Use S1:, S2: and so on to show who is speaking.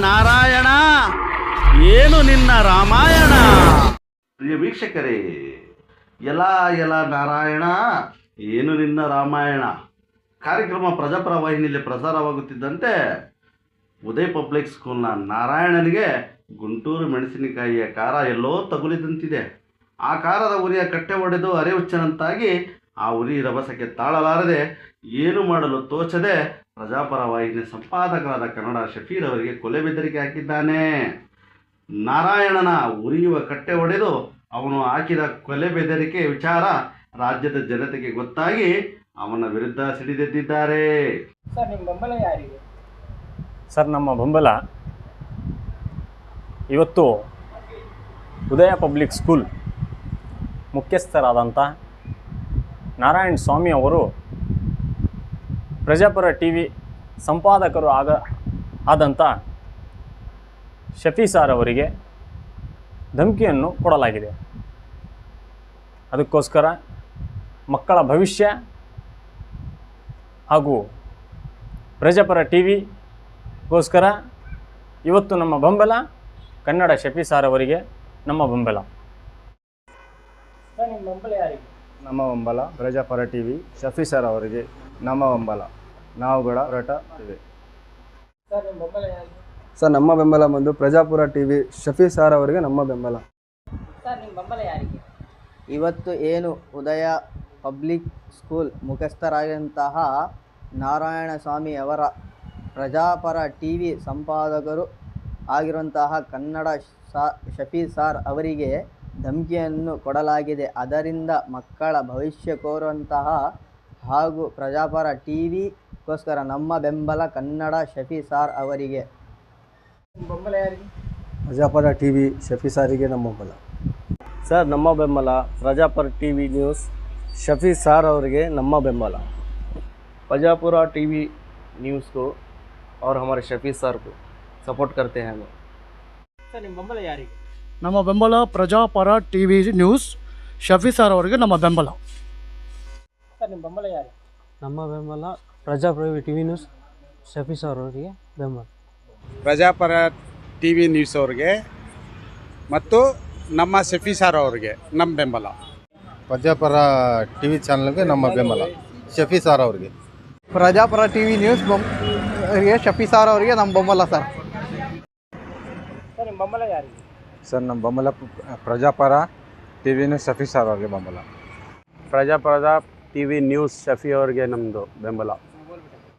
S1: ನಾರಾಯಣ. ಏನು ನಿನ್ನ ರಾಮಾಯಣ? ಪ್ರಿಯ ವೀಕ್ಷಕರೇ ಎಲ ಎಲ ನಾರಾಯಣ, ಏನು ನಿನ್ನ ರಾಮಾಯಣ? ಕಾರ್ಯಕ್ರಮ ಪ್ರಜಾಪರ ವಾಹಿನಿಯಲ್ಲಿ ಪ್ರಸಾರವಾಗುತ್ತಿದ್ದಂತೆ ಉದಯ್ ಪಬ್ಲಿಕ್ ಸ್ಕೂಲ್ನ ನಾರಾಯಣನಿಗೆ ಗುಂಟೂರು ಮೆಣಸಿನಕಾಯಿಯ ಖಾರ ಎಲ್ಲೋ ತಗುಲಿದಂತಿದೆ. ಆ ಖಾರದ ಉರಿಯ ಕಟ್ಟೆ ಒಡೆದು ಅರೆಹುಚ್ಚನಂತಾಗಿ ಆ ಉರಿ ರಭಸಕ್ಕೆ ತಾಳಲಾರದೆ ಏನು ಮಾಡಲು ತೋಚದೆ ಪ್ರಜಾಪರ ವಾಹಿನಿ ಸಂಪಾದಕರಾದ ಕನ್ನಡ ಶಫೀರ್ ಅವರಿಗೆ ಕೊಲೆ ಬೆದರಿಕೆ ಹಾಕಿದ್ದಾನೆ. ನಾರಾಯಣನ ಉರಿಯುವ ಕಟ್ಟೆ ಒಡೆದು ಅವನು ಹಾಕಿದ ಕೊಲೆ ಬೆದರಿಕೆ ವಿಚಾರ ರಾಜ್ಯದ ಜನತೆಗೆ ಗೊತ್ತಾಗಿ ಅವನ ವಿರುದ್ಧ ಸಿಡಿದೆದ್ದಿದ್ದಾರೆ.
S2: ಸರ್ ನಿಮ್ಮ ಬೆಂಬಲ ಯಾರಿಗೆ?
S3: ಸರ್ ನಮ್ಮ ಬೆಂಬಲ ಇವತ್ತು ಉದಯ ಪಬ್ಲಿಕ್ ಸ್ಕೂಲ್ ಮುಖ್ಯಸ್ಥರಾದಂಥ ನಾರಾಯಣ ಸ್ವಾಮಿ ಅವರು ಪ್ರಜಾಪುರ ಟಿ ವಿ ಸಂಪಾದಕರು ಆಗ ಆದಂಥ ಶಫಿ ಸಾರ್ ಅವರಿಗೆ ಧಮಕಿಯನ್ನು ಕೊಡಲಾಗಿದೆ. ಅದಕ್ಕೋಸ್ಕರ ಮಕ್ಕಳ ಭವಿಷ್ಯ ಹಾಗೂ ಪ್ರಜಾಪರ ಟಿ ವಿಗೋಸ್ಕರ ಇವತ್ತು ನಮ್ಮ ಬೆಂಬಲ, ಕನ್ನಡ ಶಫಿ ಸಾರ್ ಅವರಿಗೆ ನಮ್ಮ ಬೆಂಬಲ.
S2: ನಿಮ್ಮ ಬೆಂಬಲ
S4: ಬೆಂಬಲ Prajapara T V Shafi sir ಅವರಿಗೆ ನಮ್ಮ ಬೆಂಬಲ ನಾವುಗಳ ಹೋರಾಟ ಇದೆ
S2: ಸರ್ ನಿಮ್ಮ ಬೆಂಬಲ ಯಾರಿಗೆ
S5: ಸರ್ ನಮ್ಮ ಬೆಂಬಲ ಬಂದು Prajapura T V Shafi sir ಅವರಿಗೆ ನಮ್ಮ ಬೆಂಬಲ.
S2: ಸರ್ ನಿಮ್ಮ ಬೆಂಬಲ ಯಾರಿಗೆ?
S6: ಇವತ್ತು ಏನು ಉದಯ ಪಬ್ಲಿಕ್ ಸ್ಕೂಲ್ ಮುಖ್ಯಸ್ಥರಾದಂತಹ ನಾರಾಯಣ ಸ್ವಾಮಿ ಅವರ ಪ್ರಜಾಪರ ಟಿ ವಿ ಸಂಪಾದಕರು ಆಗಿರುವಂತಹ ಕನ್ನಡ ಸಾ ಶಫಿ ಸಾರ್ ಅವರಿಗೆ ಧಮಕಿಯನ್ನು ಕೊಡಲಾಗಿದೆ ಅದರಿಂದ ಮಕ್ಕಳ ಭವಿಷ್ಯ ಕೋರುವಂತಹ ಹಾಗೂ ಪ್ರಜಾಪರ ಟಿ ವಿಗೋಸ್ಕರ ನಮ್ಮ ಬೆಂಬಲ ಕನ್ನಡ ಶಫಿ ಸಾರ್ ಅವರಿಗೆ
S2: ನಿಮ್ಮ ಬೆಂಬಲ ಯಾರಿಗೆ
S5: ಪ್ರಜಾಪುರ ಟಿ ವಿ ಶಫಿ ಸಾರಿಗೆ ನಮ್ಮ ಬೆಂಬಲ
S4: ಸರ್ ನಮ್ಮ ಬೆಂಬಲ ಪ್ರಜಾಪರ T V news Shafi sir ಅವರಿಗೆ ನಮ್ಮ ಬೆಂಬಲ प्रजापुरा टीवी न्यूज़ को और हमारे शफी सर को सपोर्ट करते हैं हम
S2: ಸರ್ ನಿಮ್ಮ ಬೆಂಬಲ ಯಾರಿಗೆ
S7: ನಮ್ಮ ಬೆಂಬಲ Prajapara T V news. Shafi sir ಅವರಿಗೆ ನಮ್ಮ ಬೆಂಬಲ.
S2: ಸರ್ ನಿಮ್ಮ ಬೆಂಬಲ ಯಾರು?
S8: ನಮ್ಮ ಬೆಂಬಲ ಪ್ರಜಾಪ್ರವಿ T V news Shafi sir ಅವರಿಗೆ ಬೆಂಬಲ.
S9: ಪ್ರಜಾಪರ ಟಿ ವಿ ನ್ಯೂಸ್ ಅವ್ರಿಗೆ ಮತ್ತು ನಮ್ಮ ಶಫಿ ಸರ್ ಅವರಿಗೆ ನಮ್ಮ ಬೆಂಬಲ.
S4: ಪ್ರಜಾಪರ ಟಿ ವಿ ಚಾನಲ್ಗೆ ನಮ್ಮ ಬೆಂಬಲ ಶಫಿ ಸರ್ ಅವರಿಗೆ.
S5: Prajapara T V news Shafi sir ಅವರಿಗೆ ನಮ್ಮ ಬೆಂಬಲ ಸರ್.
S2: ಸರ್ ನಿಮ್ಮ ಬೆಂಬಲ ಯಾರಿಗೆ?
S4: ಸರ್ ನಮ್ಮ ಬೆಂಬಲ Prajapara T V news Shafi sir ಅವ್ರಿಗೆ ಬೆಂಬಲ.
S9: ಪ್ರಜಾಪರದ ಟಿ ವಿ ನ್ಯೂಸ್ ಶಫಿ ಅವ್ರಿಗೆ ನಮ್ಮದು ಬೆಂಬಲ.